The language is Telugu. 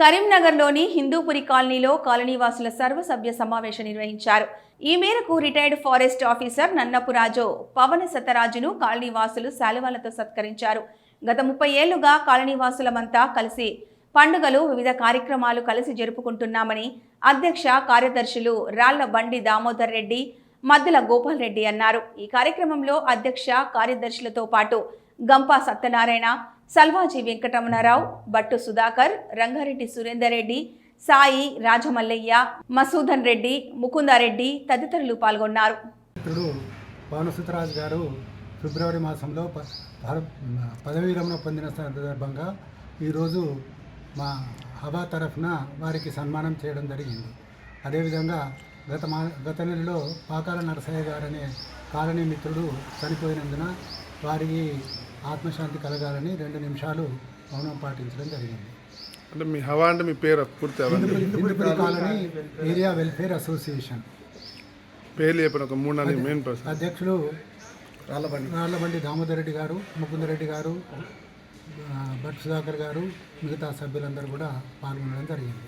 కరీంనగర్లోని హిందూపురి కాలనీలో కాలనీవాసుల సర్వసభ్య సమావేశం నిర్వహించారు. ఈ మేరకు రిటైర్డ్ ఫారెస్ట్ ఆఫీసర్ నన్నపురాజు పవన సతరాజును కాలనీవాసులు శాలువాలతో సత్కరించారు. గత ముప్పై ఏళ్ళుగా కాలనీవాసులమంతా కలిసి పండుగలు వివిధ కార్యక్రమాలు కలిసి జరుపుకుంటున్నామని అధ్యక్ష కార్యదర్శులు రాళ్ళ బండి దామోదర్ రెడ్డి మద్దుల గోపాల్ రెడ్డి అన్నారు. ఈ కార్యక్రమంలో అధ్యక్ష కార్యదర్శులతో పాటు గంపా సత్యనారాయణ సల్వాజీ వెంకటరమణారావు బట్టు సుధాకర్ రంగారెడ్డి సురేందర్ రెడ్డి సాయి రాజమల్లయ్య మసూదన్ రెడ్డి ముకుందారెడ్డి తదితరులు పాల్గొన్నారు. మిత్రుడు గారు ఫిబ్రవరి మాసంలో ప- పదవీ విరమణ పొందిన సందర్భంగా ఈరోజు మా హవా తరఫున వారికి సన్మానం చేయడం జరిగింది. అదేవిధంగా గత మా గత నెలలో పాకాల నరసయ్య గారనే కాలనీ మిత్రుడు చనిపోయినందున వారికి ఆత్మశాంతి కలగాలని రెండు నిమిషాలు మౌనం పాటించడం జరిగింది. అంటే మీ హవా అంటే మీ పేరు పూర్తి అవ్వండి Hindupuri colony area welfare association. పేర్లు చెప్పిన ఒక మూడు నాలుగు మెయిన్ పర్సన్ అధ్యక్షులు రాళ్ళబండి. రాళ్ళబండి దామోదర్ రెడ్డి గారు ముకుందరెడ్డి గారు భట్ సుధాకర్ గారు మిగతా సభ్యులందరూ కూడా పాల్గొనడం జరిగింది.